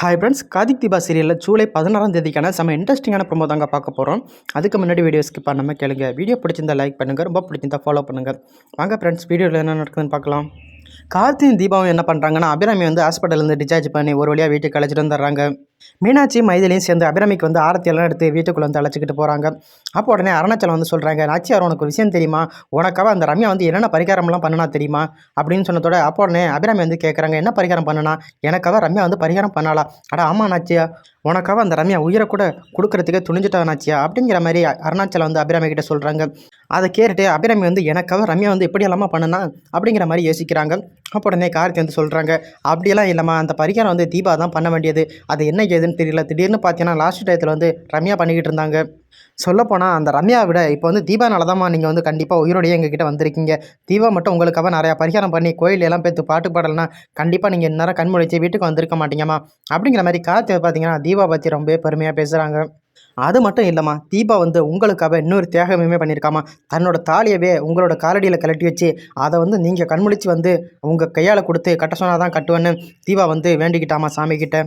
Hi friends Karthik Deepa சீரியலில் ஜூலை பதினாறாம் தேதிக்கான செம்ம இன்ட்ரெஸ்டிங்கான ப்ரொமோ தாங்க பார்க்க போகிறோம் அதுக்கு முன்னாடி வீடியோ ஸ்கிப் பண்ணாமல் கேளுங்க. வீடியோ பிடிச்சிருந்தா லைக் பண்ணுங்கள் ரொம்ப பிடிச்சிருந்தா ஃபாலோ பண்ணுங்கள் வாங்க ஃப்ரெண்ட்ஸ் வீடியோவில் என்ன நடக்குதுன்னு பார்க்கலாம். கார்த்தியும் தீபாவும் என்ன பண்ணுறாங்கன்னா அபிராமி வந்து ஹாஸ்பிட்டலேருந்து டிஸ்சார்ஜ் பண்ணி ஒரு வழியாக வீட்டுக்கு அழைச்சிட்டு வந்துடுறாங்க. மீனாட்சி மைதிலையும் சேர்ந்து அபிராமிக்கு வந்து ஆரத்தி எல்லாம் எடுத்து வீட்டுக்குள்ளே வந்து அழைச்சிக்கிட்டு போகிறாங்க அப்போ உடனே அருணாச்சலம் வந்து சொல்கிறாங்க நாச்சியார் உனக்கு ஒரு விஷயம் தெரியுமா? உனக்காக அந்த ரம்யா வந்து என்னென்ன பரிகாரம்லாம் பண்ணனா தெரியுமா? அப்படின்னு சொன்னதோட அப்போ உடனே அபிராமி வந்து கேட்குறாங்க என்ன பரிகாரம் பண்ணனா? எனக்காக ரம்யா வந்து பரிகாரம் பண்ணலாம் அட ஆமாம் நாச்சியா. உனக்காக அந்த ரம்யா உயிரை கூட கொடுக்கறதுக்கு துணிஞ்சிட்டானாச்சியா? அப்படிங்கிற மாதிரி அருணாச்சலம் வந்து அபிராமி கிட்ட சொல்கிறாங்க அதை கேட்டுட்டு அபிராமி வந்து எனக்காக ரம்யா வந்து எப்படி எல்லாமா பண்ணனா? அப்படிங்கிற மாதிரி யோசிக்கிறாங்க. அப்போ உடனே கார்த்தி வந்து சொல்கிறாங்க அப்படியெல்லாம் இல்லைம்மா அந்த பரிகாரம் வந்து தீபா தான் பண்ண வேண்டியது. அது என்ன ஏதுன்னு தெரியல. திடீர்னு பார்த்தீங்கன்னா லாஸ்ட் டயத்தில் வந்து ரம்யா பண்ணிக்கிட்டு இருந்தாங்க. சொல்லப்போனால் அந்த ரம்யா விட இப்போ வந்து தீபானால தான்மா நீங்கள் வந்து கண்டிப்பாக உயிரோடையே எங்ககிட்ட வந்திருக்கீங்க. தீபா மட்டும் உங்களுக்காக நிறையா பரிகாரம் பண்ணி கோயில் எல்லாம் பேத்து பாட்டு பாடலைன்னா கண்டிப்பாக நீங்கள் இந்நேரம் கண்முழிச்சு வீட்டுக்கு வந்திருக்க மாட்டீங்கம்மா. அப்படிங்கிற மாதிரி கார்த்தி பார்த்தீங்கன்னா தீபா பற்றி ரொம்பவே பெருமையாக பேசுகிறாங்க அது மட்டும் இல்லைம்மா. தீபா வந்து உங்களுக்காக இன்னொரு தியாகமே பண்ணியிருக்காமா தன்னோட தாலியவே உங்களோட காலடியில் கலட்டி வச்சு அதை வந்து நீங்கள் கண்முழிச்சு வந்து உங்கள் கையால் கொடுத்து கட்ட சொன்னால் தான் கட்டுவேன்னு தீபா வந்து வேண்டிக்கிட்டாமா சாமிக்கிட்ட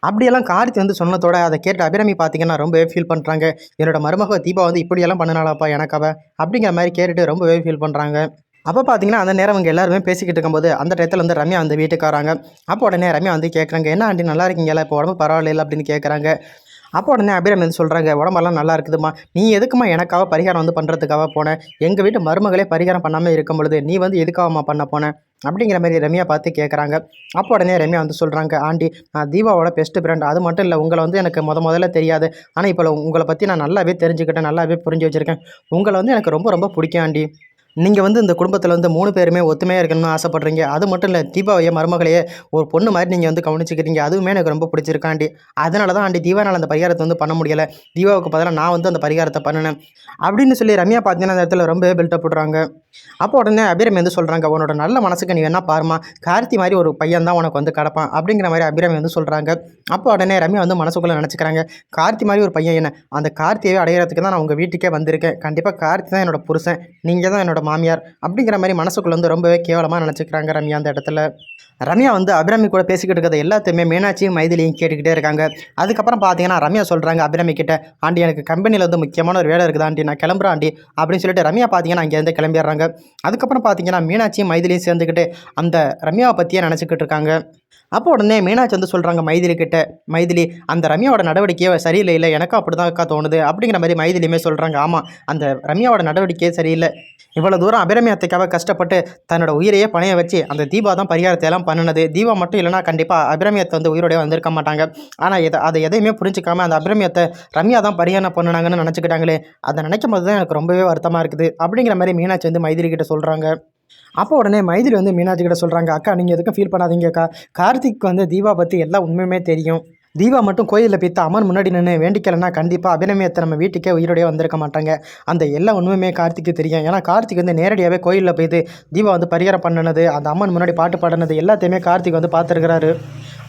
அப்படியெல்லாம் கார்த்தி வந்து சொன்னதோட அதை கேட்டு அபிராமி பார்த்தீங்கன்னா ரொம்பவே ஃபீல் பண்ணுறாங்க என்னோட மருமக தீபா வந்து இப்படியெல்லாம் பண்ணினாலாப்பா எனக்காக அப்படிங்கிற மாதிரி கேட்டுட்டு ரொம்பவே ஃபீல் பண்ணுறாங்க அப்போ பார்த்தீங்கன்னா அந்த நேரம் அவங்க எல்லாருமே பேசிக்கிட்டு இருக்கும்போது அந்த டயத்தில் வந்து ரம்யா வந்து வீட்டுக்கு வராங்க அப்போ உடனே ரம்யா வந்து கேட்குறாங்க என்ன ஆண்டி நல்லா இருக்கீங்களா? இப்போ உடம்பு பரவாயில்ல அப்படின்னு கேட்குறாங்க அப்போ உடனே அபிராமி வந்து சொல்கிறாங்க உடம்பெல்லாம் நல்லா இருக்குதுமா நீ எதுக்குமா எனக்காக பரிகாரம் வந்து பண்ணுறதுக்காக போனேன் எங்கள் வீட்டு மருமகளே பரிகாரம் பண்ணாமல் இருக்கும் பொழுது நீ வந்து எதுக்காகமா பண்ண போனேன் அப்படிங்கிற மாதிரி ரம்யா பார்த்து கேட்குறாங்க அப்போ உடனே ரம்யா வந்து சொல்கிறாங்க ஆண்டி நான் தீபாவோட பெஸ்ட் ஃப்ரெண்ட் அது மட்டும் இல்லை உங்களை வந்து எனக்கு முத முதல்ல தெரியாது. ஆனால் இப்போ உங்களை பற்றி நான் நல்லாவே தெரிஞ்சுக்கிட்டேன் நல்லாவே புரிஞ்சு வச்சுருக்கேன். உங்களை வந்து எனக்கு ரொம்ப ரொம்ப பிடிக்கும் ஆண்டி. நீங்கள் வந்து இந்த குடும்பத்தில் வந்து மூணு பேருமே ஒத்துமையாக இருக்கணும்னு ஆசைப்பட்றீங்க. அது மட்டும் இல்லை தீபாவையை மருமகளையே ஒரு பொண்ணு மாதிரி நீங்கள் வந்து கவனிச்சுக்கிறீங்க. அதுவுமே எனக்கு ரொம்ப பிடிச்சிருக்காண்டி அதனால தான் ஆண்டி தீபாவனால் அந்த பரிகாரத்தை வந்து பண்ண முடியலை. தீபாவுக்கு பதிலாக நான் வந்து அந்த பரிகாரத்தை பண்ணினேன். அப்படின்னு சொல்லி ரம்யா பார்த்தீங்கன்னா அந்த இடத்துல ரொம்ப பில்டப் போடுறாங்க. அப்போ உடனே அபிரமி வந்து சொல்கிறாங்க உன்னோட நல்ல மனசுக்கு நீ வேணா பாருமா கார்த்தி மாதிரி ஒரு பையன் தான் உனக்கு வந்து கிடப்பான். அப்படிங்கிற மாதிரி அபிரமி வந்து சொல்கிறாங்க அப்போ உடனே ரம்யா வந்து மனசுக்குள்ளே நினச்சிக்கிறாங்க கார்த்தி மாதிரி ஒரு பையன் என்ன? அந்த கார்த்தியை அடையிறதுக்கு தான் நான் உங்கள் வீட்டுக்கே வந்திருக்கேன். கண்டிப்பாக கார்த்தி தான் என்னோட புருஷன். நீங்கள் தான் என்னோட மாமியார் அப்படிங்கிற மாதிரி மனசுக்குள்ளே வந்து ரொம்பவே கேவலமாக நினச்சிக்கிறாங்க ரம்யா அந்த இடத்துல. ரம்யா வந்து அபிராமி கூட பேசிக்கிட்டு இருக்கிறத எல்லாத்தையுமே மீனாட்சியும் மைதிலையும் கேட்டுக்கிட்டே இருக்காங்க. அதுக்கப்புறம் பார்த்தீங்கன்னா ரம்யா சொல்கிறாங்க அபிராமி கிட்ட ஆண்டி எனக்கு கம்பெனியில் வந்து முக்கியமான ஒரு வேலை இருக்குது ஆண்டி நான் கிளம்புறேன் ஆண்டி அப்படின்னு சொல்லிட்டு ரம்யா பார்த்தீங்கன்னா அங்கேருந்து கிளம்பிடுறாங்க. அதுக்கப்புறம் பார்த்தீங்கன்னா மீனாட்சியும் மைதிலியும் சேர்ந்துக்கிட்டு அந்த ரம்யாவை பற்றியே நினச்சிக்கிட்டு இருக்காங்க. அப்போ உடனே மீனாட்சி வந்து சொல்கிறாங்க மைதிலி கிட்ட மைதிலி அந்த ரம்யாவோட நடவடிக்கையே சரியில்லை இல்லை எனக்கும் அப்படி தான் அக்கா தோணுது அப்படிங்கிற மாதிரி மைதிலியுமே சொல்கிறாங்க ஆமாம் அந்த ரம்யாவோட நடவடிக்கையே சரியில்லை. இவ்வளோ தூரம் அபிரமி அத்தைக்காக கஷ்டப்பட்டு தன்னோட உயிரையே பணைய வச்சு அந்த தீபா தான் பரிகாரத்தை எல்லாம் பண்ணினது. தீபா மட்டும் இல்லைனா கண்டிப்பாக அபிரமியத்தை வந்து உயிரோடய வந்திருக்க மாட்டாங்க. ஆனால் இதை அதை எதையுமே புரிஞ்சிக்காம அந்த அபிரமியத்தை ரம்யா தான் பரிகாரம் பண்ணினாங்கன்னு நினச்சிக்கிட்டாங்களே அதை நினைக்கும் போது தான் எனக்கு ரொம்பவே வருத்தமாக இருக்குது. அப்படிங்கிற மாதிரி மீனாட்சி வந்து மைதிரி கிட்ட சொல்கிறாங்க அப்போ உடனே மைதிலி வந்து மீனாட்சி கிட்ட சொல்கிறாங்க அக்கா நீங்கள் எதுக்கும் ஃபீல் பண்ணாதீங்க அக்கா. கார்த்திக் வந்து தீபா பற்றி எல்லா உண்மையுமே தெரியும். தீபா மட்டும் கோயிலில் பித்த அம்மன் முன்னாடி நின்று வேண்டிக்கலன்னா கண்டிப்பாக அபிநமியத்தை நம்ம வீட்டுக்கே உயிரோடையே வந்திருக்க மாட்டாங்க. அந்த எல்லா உண்மையுமே கார்த்திக்கு தெரியும். ஏன்னா கார்த்திக் வந்து நேரடியாகவே கோயிலில் போய்த்து தீபா வந்து பரிகாரம் பண்ணினது அந்த அம்மன் முன்னாடி பாட்டு பாடினது எல்லாத்தையுமே கார்த்திக் வந்து பார்த்துருக்கிறாரு.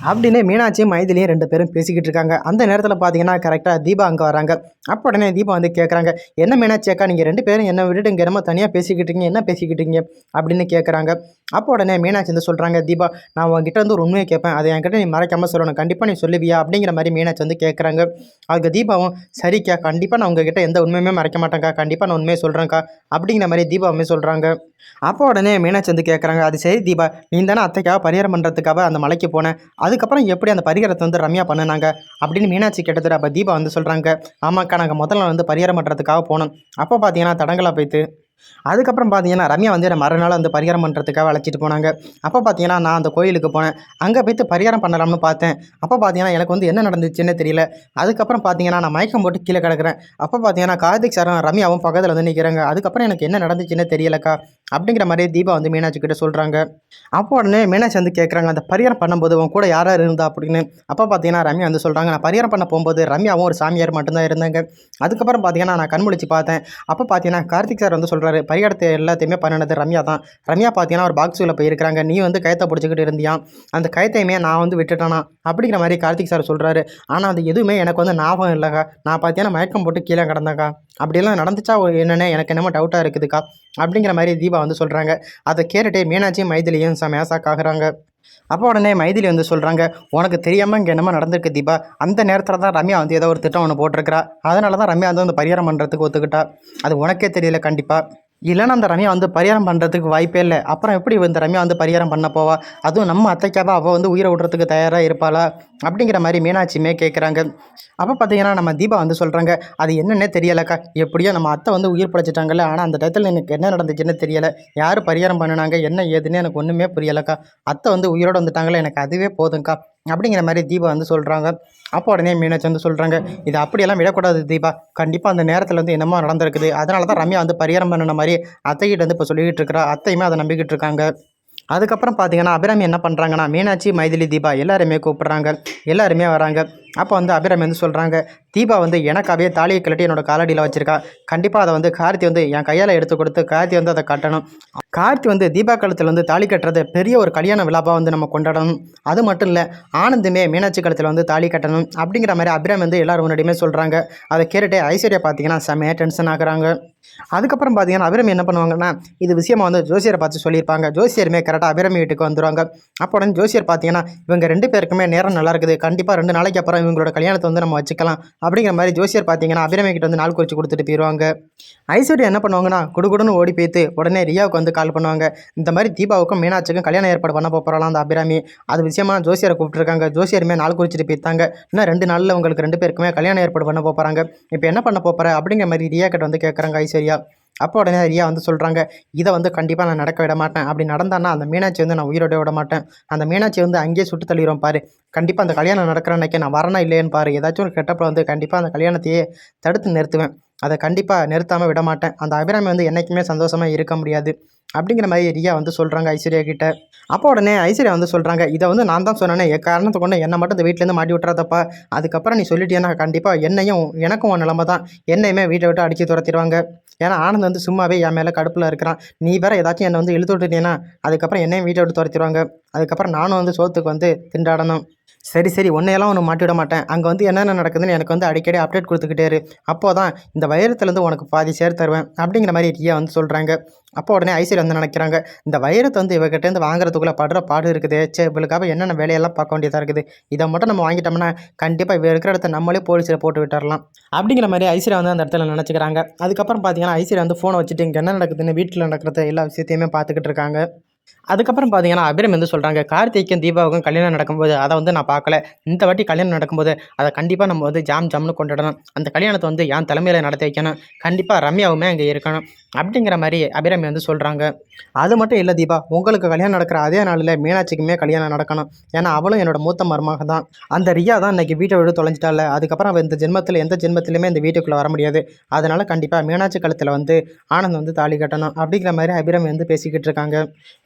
அப்படின்னு மீனாட்சியும் மைதிலையும் ரெண்டு பேரும் பேசிக்கிட்டு இருக்காங்க. அந்த நேரத்தில் பார்த்தீங்கன்னா கரெக்டாக தீபா அங்கே வராங்க. அப்போ உடனே தீபா வந்து கேட்குறாங்க என்ன மீனாட்சி அக்கா நீங்கள் ரெண்டு பேரும் என்ன விட்டுட்டு இங்கே என்னமோ தனியாக பேசிக்கிட்டீங்க என்ன பேசிக்கிட்டீங்க அப்படின்னு கேட்குறாங்க அப்போ உடனே மீனாட்சி வந்து சொல்கிறாங்க தீபா நான் உங்ககிட்ட வந்து ஒரு உண்மையை கேட்பேன் அதை என்கிட்ட நீ மறைக்காமல் சொல்லணும். கண்டிப்பாக நீ சொல்லுவியா? அப்படிங்கிற மாதிரி மீனாட்சி வந்து கேட்குறாங்க அதுக்கு தீபாவும் சரிக்கா கண்டிப்பாக நான் உங்ககிட்ட எந்த உண்மையுமே மறைக்க மாட்டேங்க்கா கண்டிப்பாக நான் உண்மையை சொல்கிறேன்க்கா அப்படிங்கிற மாதிரி தீபாவுமே சொல்கிறாங்க அப்போ உடனே மீனாட்சி வந்து கேட்குறாங்க அது சரி தீபா நீ தானே அத்தைக்காக பரிகாரம் பண்ணுறதுக்காக அந்த மலைக்கு போனேன் அது அதுக்கப்புறம் எப்படி அந்த பரிகாரத்தை வந்து ரம்யா பண்ணினாங்க அப்படின்னு மீனாட்சி கிட்டத்தட்ட அப்போ தீபா வந்து சொல்கிறாங்க ஆமாக்கா நாங்கள் முதல்ல வந்து பரிகாரம் பண்ணுறதுக்காக போனோம். அப்போ பார்த்தீங்கன்னா தடங்களாக போய்த்து அதுக்கப்புறம் பார்த்தீங்கன்னா ரம்யா வந்து என்னை மறுநாள் வந்து பரிகாரம் பண்ணுறதுக்காக அழைச்சிட்டு போனாங்க. அப்போ பார்த்தீங்கன்னா நான் அந்த கோயிலுக்கு போனேன். அங்கே போய்த்து பரிகாரம் பண்ணலாம்னு பார்த்தேன். அப்போ பார்த்தீங்கன்னா எனக்கு வந்து என்ன நடந்துச்சுன்னு தெரியல. அதுக்கப்புறம் பார்த்தீங்கன்னா நான் மயக்கம் போட்டு கீழே கிடக்கிறேன். அப்போ பார்த்தீங்கன்னா கார்த்திக் சாரும் ரம்யாவும் பக்கத்தில் வந்து நிற்கிறாங்க அதுக்கப்புறம் எனக்கு என்ன நடந்துச்சுன்னு தெரியலக்கா அப்படிங்கிற மாதிரி தீபா வந்து மீனாட்சி கிட்ட சொல்கிறாங்க அப்போ உடனே மீனாட்சி வந்து கேட்குறாங்க அந்த பரிகாரம் பண்ணும்போது உன் கூட யார் இருந்தா? அப்படின்னு. அப்போ பார்த்தீங்கன்னா ரம்யா வந்து சொல்கிறாங்க நான் பரிகாரம் பண்ண போகும்போது ரம்யாவும் ஒரு சாமியார் மட்டும்தான் இருந்தாங்க. அதுக்கப்புறம் பார்த்தீங்கன்னா நான் கண்முழிச்சு பார்த்தேன். அப்போ பார்த்தீங்கன்னா கார்த்திக் சார் வந்து சொல்கிறாரு பரிகாரத்தை எல்லாத்தையுமே பண்ணினது ரம்யா தான். ரம்யா பார்த்தீங்கன்னா ஒரு பாக்ஸுக்குள்ளே போயிருக்கிறாங்க. நீ வந்து கயத்தை பிடிச்சிக்கிட்டு இருந்தியான் அந்த கயத்தையுமே நான் வந்து விட்டுட்டேனா? அப்படிங்கிற மாதிரி கார்த்திக் சார் சொல்கிறாரு ஆனால் அது எதுவுமே எனக்கு வந்து ஞாபகம் இல்லைக்கா. நான் பார்த்தீங்கன்னா மயக்கம் போட்டு கீழே கிடந்தேக்கா அப்படிலாம் நடந்துச்சா என்னென்ன எனக்கு என்னமோ டவுட்டாக இருக்குதுக்கா. அப்படிங்கிற மாதிரி தீபா வந்து சொல்கிறாங்க அதை கேட்டுட்டு மீனாட்சியும் மைதிலியும் செமையாக ஆகுறாங்க. அப்போ உடனே மைதிலி வந்து சொல்கிறாங்க உனக்கு தெரியாமல் இங்கே என்னமோ நடந்திருக்கு தீபா. அந்த நேரத்தில் தான் ரம்யா வந்து ஏதோ ஒரு திட்டம் ஒன்று போட்டிருக்கிறா. அதனால தான் ரம்யா வந்து வந்து பரிகாரம் பண்ணுறதுக்கு ஒத்துக்கிட்டா. அது உனக்கே தெரியல கண்டிப்பாக இல்லைன்னா அந்த ரம்யா வந்து பரிகாரம் பண்ணுறதுக்கு வாய்ப்பே இல்லை. அப்புறம் எப்படி இந்த ரம்யா வந்து பரிகாரம் பண்ண போவா? அதுவும் நம்ம அத்தைக்காவா அவள் வந்து உயிரை விடுறதுக்கு தயாராக இருப்பாளா? அப்படிங்கிற மாதிரி மீனாட்சியுமே கேட்குறாங்க அப்போ பார்த்தீங்கன்னா நம்ம தீபா வந்து சொல்கிறாங்க அது என்னன்னே தெரியலக்கா. எப்படியோ நம்ம அத்தை வந்து உயிர் பிழைச்சிட்டாங்கல்ல. ஆனால் அந்த டயத்தில் எனக்கு என்ன நடந்துச்சுன்னு தெரியலை. யார் பரிகாரம் பண்ணினாங்க? என்ன ஏதுன்னு எனக்கு ஒன்றுமே புரியலக்கா. அத்தை வந்து உயிரோடு வந்துட்டாங்களே எனக்கு அதுவே போதும்க்கா. அப்படிங்கிற மாதிரி தீபா வந்து சொல்கிறாங்க அப்போ உடனே மீனாட்சி வந்து சொல்கிறாங்க இது அப்படியெல்லாம் விடக்கூடாது தீபா. கண்டிப்பாக அந்த நேரத்தில் வந்து என்னமோ நடந்திருக்குது. அதனால தான் ரம்யா வந்து பரிகாரம் பண்ணின மாதிரி அத்தைகிட்ட வந்து இப்போ சொல்லிக்கிட்டு இருக்கிறா. அத்தையுமே அதை நம்பிக்கிட்டு இருக்காங்க. அதுக்கப்புறம் பார்த்தீங்கன்னா அபிராமி என்ன பண்ணுறாங்கன்னா மீனாட்சி மைதிலி தீபா எல்லாருமே கூப்பிட்றாங்க. எல்லாருமே வராங்க. அப்போ வந்து அபிராமி வந்து சொல்கிறாங்க தீபா வந்து எனக்காகவே தாலியை கழட்டி என்னோட காலடியில் வச்சுருக்கா. கண்டிப்பாக அதை வந்து கார்த்தி வந்து என் கையால் எடுத்து கொடுத்து கார்த்தி வந்து அதை கட்டணும். கார்த்தி வந்து தீபா கழுத்தில் வந்து தாலி கட்டுறது பெரிய ஒரு கல்யாண விழாவாக வந்து நம்ம கொண்டாடணும். அது மட்டும் இல்லை ஆனந்துமே மீனாட்சி கழுத்தில் வந்து தாலி கட்டணும் அப்படிங்கிற மாதிரி அபிராம் வந்து எல்லோரும் முன்னாடியுமே சொல்கிறாங்க அதை கேட்டுட்டு ஐஸ்வர்யா பார்த்தீங்கன்னா செமையாக டென்ஷன் ஆகுறாங்க. அதுக்கப்புறம் பார்த்தீங்கன்னா அபிரமி என்ன பண்ணுவாங்கன்னா இது விஷயமா வந்து ஜோசியரை பார்த்து சொல்லியிருப்பாங்க. ஜோசியருமே கரெக்டாக அபிரமி வீட்டுக்கு வந்துடுவாங்க அப்போ உடனே ஜோசியர் பார்த்தீங்கன்னா இவங்க ரெண்டு பேருக்குமே நேரம் நல்லா இருக்குது. கண்டிப்பாக ரெண்டு நாளைக்கு அப்புறம் இவங்களோட கல்யாணத்தை வந்து நம்ம வச்சுக்கலாம். அப்படிங்கிற மாதிரி ஜோசியர் பார்த்தீங்கன்னா அபிரமி கிட்ட வந்து நாள் குறித்து கொடுத்துட்டு போயிடுவாங்க ஐஸ்வர்யா என்ன பண்ணுவாங்கன்னா குடுகுடுன்னு ஓடி போய்த்து உடனே ரியாவுக்கு வந்து கால் பண்ணுவாங்க. இந்த மாதிரி தீபாவுக்கும் மீனாட்சிக்கும் கல்யாணம் ஏற்பாடு பண்ண போகிறாலாம் அந்த அபிராமி. அது விஷயமா ஜோசியரை கூப்பிட்டுருக்காங்க. ஜோசியருமே நாள் குறிச்சிட்டு போய்த்தாங்க இன்னும் ரெண்டு நாளில் உங்களுக்கு ரெண்டு பேருக்குமே கல்யாணம் ஏற்பாடு பண்ண போகிறாங்க இப்போ என்ன பண்ண போகிற அப்படிங்கிற மாதிரி ரியா கிட்ட வந்து கேட்குறாங்க ஐஸ்வர்யா. அப்போ உடனே ரியா வந்து சொல்கிறாங்க இதை வந்து கண்டிப்பாக நான் நடக்க விட மாட்டேன். அப்படி நடந்தான்னா அந்த மீனாட்சி வந்து நான் உயிரோட விட மாட்டேன். அந்த மீனாட்சி வந்து அங்கேயே சுட்டு தள்ளிடுவோம் பாரு. கண்டிப்பாக அந்த கல்யாணம் நடக்கிற அன்னைக்கு நான் வரணும் இல்லையேன்னு பாரு. ஏதாச்சும் ஒரு கெட்டப்பில் வந்து கண்டிப்பாக அந்த கல்யாணத்தையே தடுத்து நிறுத்துவேன். அதை கண்டிப்பாக நிறுத்தாமல் விட மாட்டேன். அந்த அபிராமி வந்து என்றைக்குமே சந்தோஷமாக இருக்க முடியாது. அப்படிங்கிற மாதிரி ரியா வந்து சொல்கிறாங்க ஐஸ்வர்யா கிட்ட. அப்போ உடனே ஐஸ்வர்யா வந்து சொல்கிறாங்க இதை வந்து நான் தான் சொன்னேனே என் காரணத்தை கொண்டு என்னை மட்டும் இந்த வீட்டிலேருந்து மாட்டி விட்டுறாதப்பா. அதுக்கப்புறம் நீ சொல்லிட்டேன்னா கண்டிப்பாக என்னையும் எனக்கும் உன் நிலமை தான். என்னையுமே வீட்டை விட்டு அடித்து துரத்திடுவாங்க. ஏன்னா ஆனந்த் வந்து சும்மாவே என் மேலே கடுப்பில் இருக்கிறான். நீ வேற ஏதாச்சும் என்னை வந்து இழுத்து விட்டுட்டீங்கன்னா அதுக்கப்புறம் என்னையும் வீட்டை விட்டு துரத்திடுவாங்க. அதுக்கப்புறம் நானும் வந்து சோத்துக்கு வந்து திண்டாடணும். சரி சரி உன்னையெல்லாம் ஒன்று மாட்டி விட மாட்டேன். அங்கே வந்து என்னென்ன நடக்குதுன்னு எனக்கு வந்து அடிக்கடி அப்டேட் கொடுத்துக்கிட்டே இரு. அப்போ தான் இந்த வைரத்துலேருந்து உனக்கு பாதி சேர் தருவேன். அப்படிங்கிற மாதிரி ரியா வந்து சொல்கிறாங்க அப்போ உடனே ஐஸ்வர்யா வந்து நினைக்கிறாங்க இந்த வைரத்தை வந்து இவகிட்டேருந்து வாங்குறதுக்குள்ளே படுற பாடு இருக்குது. சே இவளுக்காக என்னென்ன வேலையெல்லாம் பார்க்க வேண்டியதாக இருக்குது? இதை மட்டும் நம்ம வாங்கிட்டோம்னா கண்டிப்பாக இவ இருக்கிற இடத்த நம்மளே போலீஸில் போட்டு விட்டுறலாம். அப்படிங்கிற மாதிரி ஐஸ்வர்யா வந்து அந்த இடத்துல நினச்சிக்கிறாங்க. அதுக்கப்புறம் பார்த்தீங்கன்னா ஐஸ்வர்யா வந்து ஃபோனை வச்சுட்டு இங்கே என்ன நடக்குதுன்னு வீட்டில் நடக்கிறத எல்லா விஷயத்தையுமே பார்த்துக்கிட்டு இருக்காங்க. அதுக்கப்புறம் பார்த்தீங்கன்னா அபிரம் வந்து சொல்கிறாங்க கார்த்திக்கும் தீபாவுக்கும் கல்யாணம் நடக்கும்போது அதை வந்து நான் பார்க்கல. இந்த வாட்டி கல்யாணம் நடக்கும்போது அதை கண்டிப்பாக நம்ம வந்து ஜாம் ஜாம்னு கொண்டாடணும். அந்த கல்யாணத்தை வந்து என் தலைமையில் நடத்தி வைக்கணும். கண்டிப்பாக ரம்யாவுமே அங்கே இருக்கணும். அப்படிங்கிற மாதிரி அபிராமி வந்து சொல்கிறாங்க அது மட்டும் இல்லை தீபா உங்களுக்கு கல்யாணம் நடக்கிற அதே நாளில் மீனாட்சிக்குமே கல்யாணம் நடக்கணும். ஏன்னா அவளும் என்னோட மூத்த மருமக தான். அந்த ரியா தான் இன்றைக்கி வீட்டை விட்டு தொலைஞ்சிட்டால அதுக்கப்புறம் அவள் இந்த ஜென்மத்தில் எந்த ஜென்மத்திலையுமே இந்த வீட்டுக்குள்ளே வர முடியாது. அதனால் கண்டிப்பாக மீனாட்சி காலத்தில் வந்து ஆனந்த் வந்து தாலி கட்டணும். அப்படிங்கிற மாதிரி அபிராமி வந்து பேசிக்கிட்டு இருக்காங்க.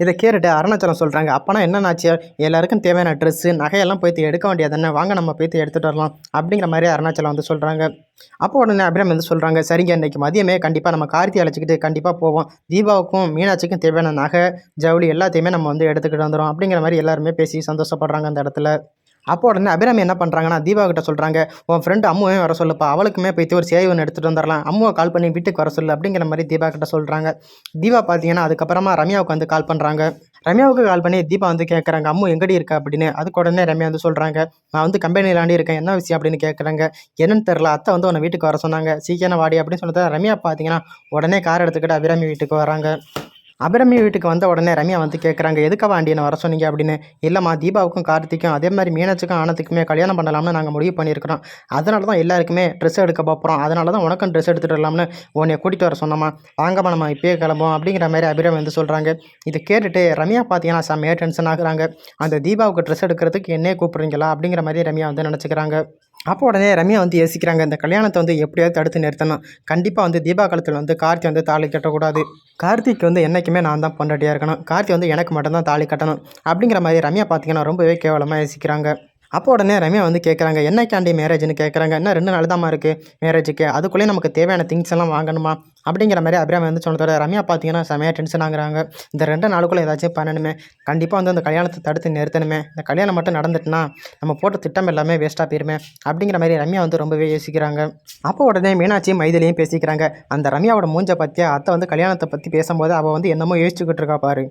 இதை கேட்டுட்டு அருணாச்சலம் சொல்கிறாங்க அப்போனா என்னன்னாச்சு எல்லாருக்கும் தேவையான ட்ரெஸ்ஸு நகையெல்லாம் போய்த்து எடுக்க வேண்டியது என்ன வாங்க நம்ம போய்த்து எடுத்துகிட்டு வரலாம். அப்படிங்கிற மாதிரி அருணாச்சலம் வந்து சொல்கிறாங்க அப்போ உடனே அபிராம் வந்து சொல்கிறாங்க சரிங்க இன்றைக்கி மதியமே கண்டிப்பாக நம்ம கார்த்தி அழைச்சிக்கிட்டு கண்டிப்பாக போவோம். தீபாவுக்கும் மீனாட்சிக்கும் தேவையான நகை ஜவுளி எல்லாத்தையுமே நம்ம வந்து எடுத்துக்கிட்டு வந்துடும் அப்படிங்கிற மாதிரி எல்லாருமே பேசி சந்தோஷப்படுறாங்க அந்த இடத்துல. அப்போ உடனே அபிராமி என்ன பண்ணுறாங்கன்னா தீபா கிட்ட சொல்கிறாங்க உன் ஃப்ரெண்டு அம்முவையும் வர சொல்லுப்பா அவளுக்குமே போய்த்து ஒரு சேவை ஒன்று எடுத்துகிட்டு வந்துடலாம் அம்முவை கால் பண்ணி வீட்டுக்கு வர சொல்லு அப்படிங்கிற மாதிரி தீபா கிட்ட சொல்கிறாங்க தீபா பார்த்தீங்கன்னா அதுக்கப்புறமா ரம்யாவுக்கு வந்து கால் பண்ணுறாங்க ரம்யாவுக்கு கால் பண்ணி தீபா வந்து கேட்குறாங்க அம்மு எங்கடி இருக்கா? அப்படின்னு. அதுக்கு உடனே ரம்யா வந்து சொல்கிறாங்க நான் வந்து கம்பெனிலாண்டி இருக்கேன் என்ன விஷயம்? அப்படின்னு கேட்குறாங்க என்னன்னு தெரில அத்தை வந்து உன்னை வீட்டுக்கு வர சொன்னாங்க. சீக்கிரம் வாடி அப்படின்னு சொன்னதை ரம்யா பார்த்தீங்கன்னா உடனே கார் எடுத்துக்கிட்டு அபிராமி வீட்டுக்கு வராங்க. அபிரமி வீட்டுக்கு வந்த உடனே ரம்யா வந்து கேட்குறாங்க எதுக்காக ஆண்டியனை வர சொன்னீங்க? அப்படின்னு. இல்லைம்மா தீபாவுக்கும் கார்த்திக்கும் அதே மாதிரி மீனாட்சிக்கும் ஆனத்துக்குமே கல்யாணம் பண்ணலாம்னு நாங்கள் முடிவு பண்ணியிருக்கிறோம். அதனால தான் எல்லாருக்குமே ட்ரெஸ் எடுக்க போகிறோம் அதனால தான் உனக்கும் ட்ரெஸ் எடுத்துகிட்டு வரலாம்னு உன்னை கூட்டிகிட்டு வர சொன்னோம்மா. வாங்கம்மா நம்ம இப்பயே கிளம்புவோம் அப்படிங்கிற மாதிரி அபிரமி வந்து சொல்கிறாங்க இதை கேட்டுட்டு ரம்யா பார்த்தீங்கன்னா செம்மையாக டென்ஷன் ஆகுறாங்க. அந்த தீபாவுக்கு ட்ரெஸ் எடுக்கிறதுக்கு என்னையே கூப்பிட்றீங்களா? அப்படிங்கிற மாதிரி ரம்யா வந்து நினச்சிக்கிறாங்க. அப்போ உடனே ரம்யா வந்து யோசிக்கிறாங்க இந்த கல்யாணத்தை வந்து எப்படியாவது தடுத்து நிறுத்தணும். கண்டிப்பாக வந்து தீபா காலத்தில் வந்து கார்த்தி வந்து தாலி கட்டக்கூடாது. கார்த்திக் வந்து என்றைக்குமே நான் தான் பொண்டாட்டியாக இருக்கணும். கார்த்தி வந்து எனக்கு மட்டும்தான் தாலி கட்டணும். அப்படிங்கிற மாதிரி ரம்யா பார்த்தீங்கன்னா ரொம்பவே கேவலமாக யோசிக்கிறாங்க. அப்போ உடனே ரம்யா வந்து கேட்குறாங்க என்னைக்காண்டி மேரேஜ்னு கேட்குறாங்க என்ன ரெண்டு நாள் தான் இருக்குது மேரேஜுக்கு அதுக்குள்ளேயே நமக்கு தேவையான திங்ஸ் எல்லாம் வாங்கணுமா? அப்படிங்கிற மாதிரி அபிராமி வந்து சொன்னதோட ரம்யா பார்த்தீங்கன்னா செமையாக டென்ஷன் ஆகுறாங்க. இந்த ரெண்டு நாளுக்குள்ளே ஏதாச்சும் பண்ணணுமே. கண்டிப்பாக வந்து அந்த கல்யாணத்தை தடுத்து நிறுத்தணுமே. இந்த கல்யாணம் மட்டும் நடந்துட்டுனா நம்ம போட்ட திட்டம் எல்லாமே வேஸ்ட்டாக போயிருமே. அப்படிங்கிற மாதிரி ரம்யா வந்து ரொம்பவே யோசிக்கிறாங்க. அப்போ உடனே மீனாட்சியும் மைதிலையும் பேசிக்கிறாங்க. அந்த ரம்யாவோட மூஞ்சை பற்றி அத்தை வந்து கல்யாணத்தை பற்றி பேசும்போது அவள் வந்து என்னமோ யோசிச்சுக்கிட்டு இருக்கா பாரு.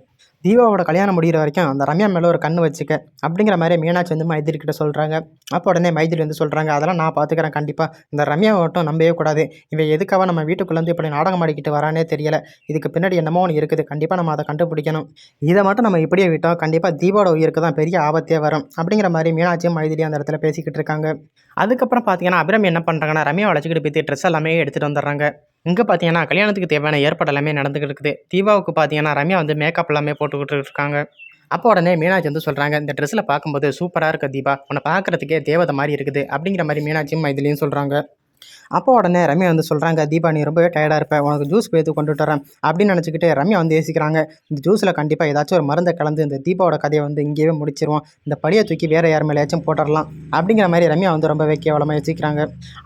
தீபாவோட கல்யாணம் முடிகிற வரைக்கும் அந்த ரம்யா மேலே ஒரு கண்ணு வச்சுக்க அப்படிங்கிற மாதிரி மீனாட்சி வந்து மைதிரி கிட்ட சொல்கிறாங்க அப்போ உடனே மைதிரி வந்து சொல்கிறாங்க அதெல்லாம் நான் பார்த்துக்கிறேன் கண்டிப்பாக இந்த ரம்யாவை மட்டும் நம்பவே கூடாது. இவன் எதுக்காக நம்ம வீட்டுக்குள்ளேருந்து இப்படி நாடகம் ஆடிக்கிட்டு வரானே தெரியல. இதுக்கு பின்னாடி என்னமோ ஒன்று இருக்குது. கண்டிப்பாக நம்ம அதை கண்டுபிடிக்கணும். இதை மட்டும் நம்ம இப்படியே விட்டோம். கண்டிப்பாக தீபாவோட உயிருக்கு தான் பெரிய ஆபத்தே வரும். அப்படிங்கிற மாதிரி மீனாட்சியும் மைதிரி அந்த இடத்துல பேசிக்கிட்டு இருக்காங்க. அதுக்கப்புறம் பார்த்தீங்கன்னா அபிராமி என்ன பண்ணுறாங்கன்னா ரம்யா வளைச்சிக்கிட்டு போய் ட்ரெஸ் எல்லாமே எடுத்துகிட்டு வந்துடுறாங்க. இங்கே பார்த்தீங்கன்னா கல்யாணத்துக்கு தேவையான ஏற்பாடு எல்லாமே நடந்துக்கிட்டு இருக்குது. தீபாவுக்கு பார்த்தீங்கன்னா ரம்யா வந்து மேக்கப் எல்லாமே போட்டுக்கிட்டு இருக்காங்க. அப்போ உடனே மீனாட்சி வந்து சொல்கிறாங்க இந்த ட்ரெஸ்ஸில் பார்க்கும்போது சூப்பராக இருக்கு தீபா. உன்னை பார்க்குறதுக்கே தேவதை மாதிரி இருக்குது. அப்படிங்கிற மாதிரி மீனாட்சியும் இதுலேயும் சொல்கிறாங்க அப்போ உடனே ரம்யா வந்து சொல்கிறாங்க தீபா நீ ரொம்பவே டயர்டாக இருப்பேன் உனக்கு ஜூஸ் பேத்து கொண்டு வரேன் அப்படின்னு நினச்சிக்கிட்டு ரம்யா வந்து யோசிக்கிறாங்க இந்த ஜூஸில் கண்டிப்பாக ஏதாச்சும் ஒரு மருந்தை கலந்து இந்த தீபாவோட கதையை வந்து இங்கேயே முடிச்சிருவோம். இந்த படியை தூக்கி வேறு யார் மேலேயாச்சும் போட்டுடலாம் அப்படிங்கிற மாதிரி ரம்யா வந்து ரொம்பவே கேவலமாக யோசிக்கிறாங்க.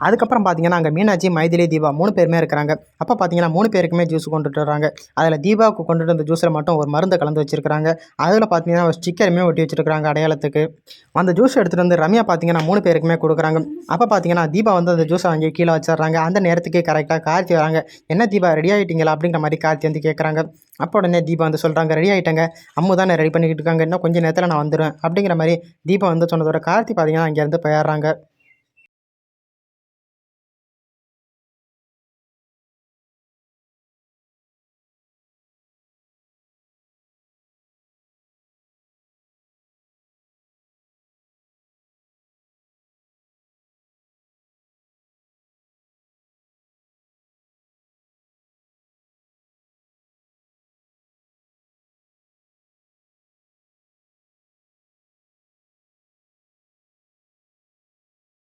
அதுக்கப்புறம் பார்த்தீங்கன்னா அங்கே மீனாட்சி மைதிலி தீபா மூணு பேருமே இருக்கிறாங்க. அப்போ பார்த்தீங்கன்னா மூணு பேருக்குமே ஜூஸ் கொண்டுட்டு வராங்க அதில் தீபாவுக்கு கொண்டுட்டு வந்த ஜூஸில் மட்டும் ஒரு மருந்தை கலந்து வச்சிருக்காங்க அதில் பார்த்தீங்கன்னா ஒரு ஸ்டிக்கருமே ஒட்டி வச்சிருக்காங்க அடையாளத்துக்கு. அந்த ஜூஸ் எடுத்துகிட்டு வந்து ரம்யா பார்த்தீங்கன்னா மூணு பேருக்குமே கொடுக்குறாங்க. அப்போ பார்த்தீங்கன்னா தீபா வந்து அந்த ஜூஸை வாங்கி கீழே வச்சிடுறாங்க. அந்த நேரத்துக்கே கரெக்டாக கார்த்தி வராங்க. என்ன தீபா ரெடி ஆகிட்டீங்களா அப்படிங்கிற மாதிரி கார்த்தி வந்து கேட்குறாங்க. அப்போ உடனே தீபா வந்து சொல்கிறாங்க ரெடி ஆகிட்டாங்க அம்மு தானே ரெடி பண்ணிக்கிட்டு இருக்காங்க. இன்னும் கொஞ்சம் நேரத்தில் நான் வந்துடுவேன் அப்படிங்கிற மாதிரி தீபா வந்து சொன்னதோட கார்த்தி பார்த்தீங்கன்னா அங்கேருந்து போயிடுறாங்க.